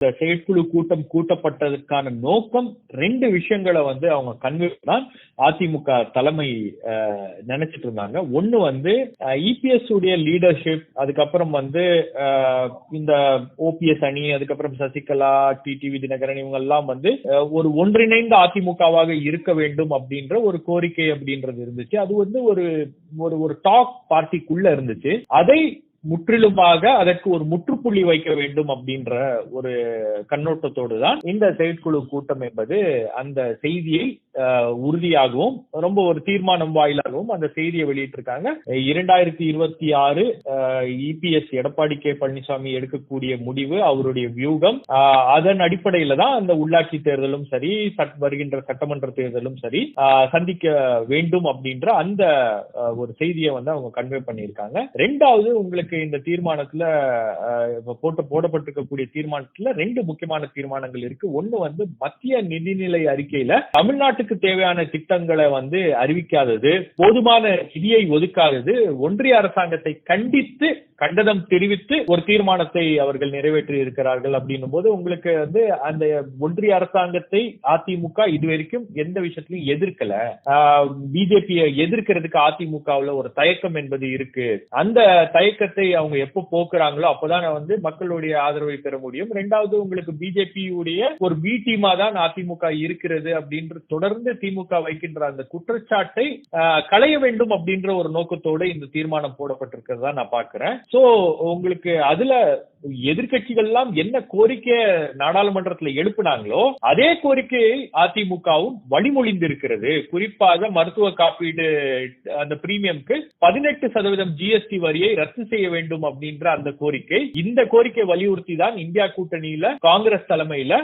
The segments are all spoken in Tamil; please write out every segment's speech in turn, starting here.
இந்த செயற்குழு கூட்டம் கூட்டப்பட்டதற்கான நோக்கம் ரெண்டு விஷயங்களை வந்து அவங்க கன்வே தான் அதிமுக தலைமை நினைச்சிட்டு இருந்தாங்க. ஒண்ணு வந்து இபிஎஸ் உடைய லீடர்ஷிப் அதுக்கப்புறம் வந்து இந்த ஓபிஎஸ் அணி அதுக்கப்புறம் சசிகலா டிடிவி தினகரன் இவங்க எல்லாம் வந்து ஒரு ஒன்றிணைந்த அதிமுகவாக இருக்க வேண்டும் அப்படின்ற ஒரு கோரிக்கை அப்படின்றது இருந்துச்சு. அது வந்து ஒரு ஒரு ஒரு டாக் பார்ட்டிக்குள்ள இருந்துச்சு. அதை முற்றிலுமாக அதற்கு ஒரு முற்றுப்புள்ளி வைக்க வேண்டும் அப்படின்ற ஒரு கண்ணோட்டத்தோடு தான் இந்த செயற்குழு கூட்டம் என்பது அந்த செய்தியை உறுதியாகவும் ரொம்ப ஒரு தீர்மானம் வாயிலாகவும் அந்த செய்தியை வெளியிட்டிருக்காங்க. இரண்டாயிரத்தி இருபத்தி ஆறு இபிஎஸ் எடப்பாடி கே. பழனிசாமி எடுக்கக்கூடிய முடிவு அவருடைய வியூகம். அதன் அடிப்படையில தான் அந்த உள்ளாட்சி தேர்தலும் சரி வருகின்ற சட்டமன்ற தேர்தலும் சரி சந்திக்க வேண்டும் அப்படின்ற அந்த ஒரு செய்தியை வந்து அவங்க கன்வே பண்ணியிருக்காங்க. ரெண்டாவது உங்களுக்கு இந்த தீர்மானத்துல போட்டு போடப்பட்டிருக்கக்கூடிய தீர்மானத்துல ரெண்டு முக்கியமான தீர்மானங்கள் இருக்கு. ஒண்ணு வந்து மத்திய நிதிநிலை அறிக்கையில நாட்டுக்கு தேவையான திட்டங்களை வந்து அறிவிக்காதது போதுமான நிதியை ஒதுக்காதது ஒன்றிய அரசாங்கத்தை கண்டித்து கண்டனம் தெரிவித்து ஒரு தீர்மானத்தை அவர்கள் நிறைவேற்றி இருக்கிறார்கள் அப்படின்னும் போது உங்களுக்கு வந்து அந்த ஒன்றிய அரசாங்கத்தை அதிமுக இதுவரைக்கும் எந்த விஷயத்திலையும் எதிர்க்கல. பிஜேபியை எதிர்க்கிறதுக்கு அதிமுகவுல ஒரு தயக்கம் என்பது இருக்கு. அந்த தயக்கத்தை அவங்க எப்போ போக்குறாங்களோ அப்பதான் வந்து மக்களுடைய ஆதரவை பெற முடியும். ரெண்டாவது உங்களுக்கு பிஜேபியுடைய ஒரு பி டீமா தான் அதிமுக இருக்கிறது அப்படின்ற தொடர்ந்து திமுக வைக்கின்ற அந்த குற்றச்சாட்டை களைய வேண்டும் அப்படின்ற ஒரு நோக்கத்தோட இந்த தீர்மானம் போடப்பட்டிருக்கிறதா நான் பாக்குறேன் சோ உங்களுக்கு அதுல எதிர்கட்சிகள்லாம் எல்லாம் என்ன கோரிக்கை நாடாளுமன்றத்துல எழுப்பினாங்களோ அதே கோரிக்கையை அதிமுகவும் வழிமொழிந்திருக்கிறது. குறிப்பாக மருத்துவ காப்பீடு அந்த பிரீமியம்க்கு பதினெட்டு சதவீதம் ஜிஎஸ்டி வரியை ரத்து செய்ய வேண்டும் அப்படின்ற அந்த கோரிக்கை இந்த கோரிக்கை வலியுறுத்தி தான் இந்தியா கூட்டணியில காங்கிரஸ் தலைமையில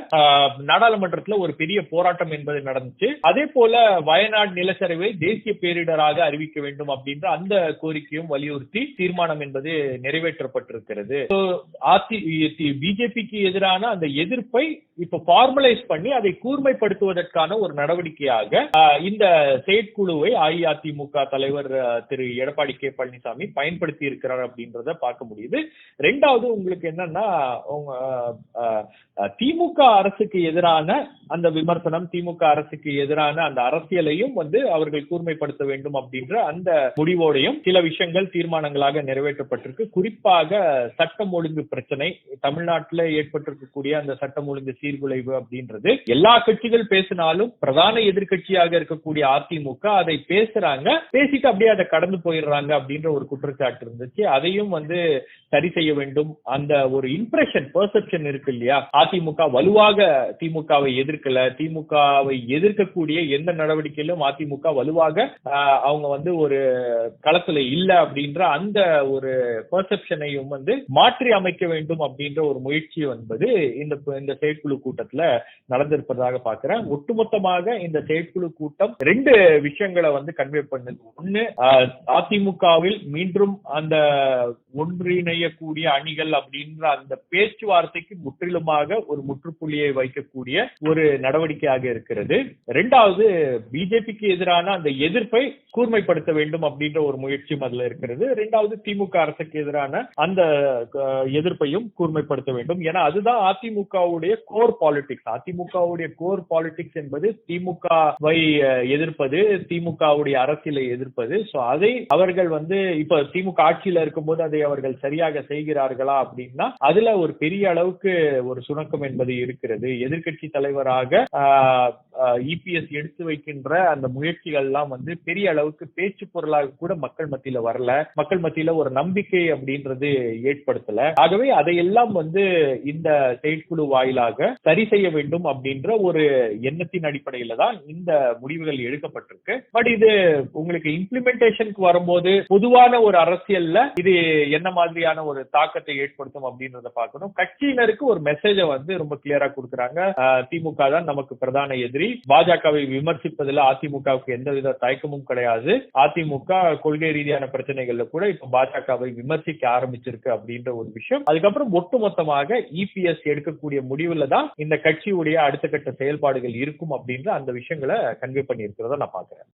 நாடாளுமன்றத்துல ஒரு பெரிய போராட்டம் என்பது நடந்துச்சு. அதே போல வயநாடு நிலச்சரிவை தேசிய பேரிடராக அறிவிக்க வேண்டும் அப்படின்ற அந்த கோரிக்கையும் வலியுறுத்தி தீர்மானம் என்பது நிறைவேற்றப்பட்டிருக்கிறது. அதி பிஜேபிக்கு எதிரான அந்த எதிர்ப்பை இப்ப ஃபார்மலைஸ் பண்ணி அதை கூர்மைப்படுத்துவதற்கான ஒரு நடவடிக்கையாக இந்த செயற்குழுவை அஇஅதிமுக தலைவர் திரு எடப்பாடி கே பழனிசாமி பயன்படுத்தி இருக்கிறார் அப்படின்றத பார்க்க முடியுது. ரெண்டாவது உங்களுக்கு என்னன்னா திமுக அரசுக்கு எதிரான அந்த விமர்சனம் திமுக அரசுக்கு எதிரான அந்த அரசியலையும் வந்து அவர்கள் கூர்மைப்படுத்த வேண்டும் அப்படின்ற அந்த முடிவோடையும் சில விஷயங்கள் தீர்மானங்களாக நிறைவேற்றப்பட்டிருக்கு. குறிப்பாக சட்டம் ஒழுங்கு பிரச்சனை தமிழ்நாட்டில் ஏற்பட்டிருக்கக்கூடிய அந்த சட்டம் ஒழுங்கு சீர்குலைவு அப்படின்றது. எல்லா கட்சிகள் பேசினாலும் பிரதான எதிர்க்கட்சியாக இருக்கக்கூடிய அதிமுக அதை பேசுறாங்க. பேசிட்டு அப்படியே அதை கடந்து போயிடுறாங்க அப்படின்ற ஒரு குற்றச்சாட்டு இருந்துச்சு. அதையும் வந்து சரி செய்ய வேண்டும். அந்த ஒரு இம்ப்ரெஷன் பெர்செப்ஷன் இருக்கு இல்லையா? அதிமுக வலுவாக திமுகவை எதிர்க்கல. திமுகவை எதிர்க்கக்கூடிய எந்த நடவடிக்கையிலும் அதிமுக வலுவாக அவங்க வந்து ஒரு களத்துல இல்ல அப்படின்ற அந்த ஒரு பெர்செப்ஷனையும் வந்து மாற்றி அமைக்க வேண்டும் அப்படின்ற ஒரு முயற்சி என்பது இந்த இந்த செயற்குழு கூட்டத்துல நடந்திருப்பதாக பாக்குறேன். ஒட்டுமொத்தமாக இந்த செயற்குழு கூட்டம் ரெண்டு விஷயங்களை வந்து கன்வே பண்ணுது. ஒண்ணு அதிமுகவில் மீண்டும் அந்த செய்யக்கூடிய அணிகள் அப்படின்ற அந்த பேச்சுவார்த்தைக்கு முற்றிலுமாக ஒரு முற்றுப்புள்ளியை வைக்கக்கூடிய ஒரு நடவடிக்கையாக இருக்கிறது. ரெண்டாவது பிஜேபிக்கு எதிரான அந்த எதிர்ப்பை கூர்மைப்படுத்த வேண்டும் அப்படின்ற ஒரு முயற்சியும் அதுல இருக்கிறது. ரெண்டாவது திமுக அரசுக்கு எதிரான அந்த எதிர்ப்பையும் கூர்மைப்படுத்த வேண்டும். ஏன்னா அதுதான் அதிமுகவுடைய கோர் பாலிடிக்ஸ் அதிமுகவுடைய கோர் பாலிடிக்ஸ் என்பது திமுகவை எதிர்ப்பது திமுகவுடைய அரசியலை எதிர்ப்பது. சோ அதை அவர்கள் வந்து இப்ப திமுக ஆட்சியில இருக்கும்போது அதை அவர்கள் சரியாக செய்கிறார்களா அப்படின்னா அதுல ஒரு பெரிய அளவுக்கு ஒரு சுணக்கம் என்பது இருக்கிறது. எதிர்க்கட்சி தலைவராக இபிஎஸ் எடுத்து வைக்கின்ற அந்த முயற்சிகள் எல்லாம் வந்து பெரிய அளவுக்கு பேச்சு பொருளாக கூட மக்கள் மத்தியில வரல. மக்கள் மத்தியில ஒரு நம்பிக்கை அப்படின்றது ஏற்படுத்தல. ஆகவே அதையெல்லாம் வந்து இந்த செயற்குழு வாயிலாக சரி செய்ய வேண்டும் அப்படின்ற ஒரு எண்ணத்தின் அடிப்படையில தான் இந்த முடிவுகள் எடுக்கப்பட்டிருக்கு. பட் இது உங்களுக்கு இம்ப்ளிமெண்டேஷனுக்கு வரும்போது பொதுவான ஒரு அரசியல்ல இது என்ன மாதிரியான ஒரு தாக்கத்தை ஏற்படுத்தும் அப்படின்றத பார்க்கணும். கட்சியினருக்கு ஒரு மெசேஜை வந்து ரொம்ப கிளியரா கொடுக்குறாங்க. திமுக தான் நமக்கு பிரதான எதிரி. பாஜகவை விமர்சிப்பதில் அதிமுகவுக்கு எந்தவித தயக்கமும் கிடையாது. அதிமுக கொள்கை ரீதியான பிரச்சனைகள்ல கூட இப்ப பாஜகவை விமர்சிக்க ஆரம்பிச்சிருக்கு அப்படின்ற ஒரு விஷயம். அதுக்கப்புறம் ஒட்டுமொத்தமாக இபிஎஸ் எடுக்கக்கூடிய முடிவுல தான் இந்த கட்சியுடைய அடுத்த கட்ட செயல்பாடுகள் இருக்கும் அப்படின்ற அந்த விஷயங்களை கன்வே பண்ணி இருக்கிறத நான் பாக்குறேன்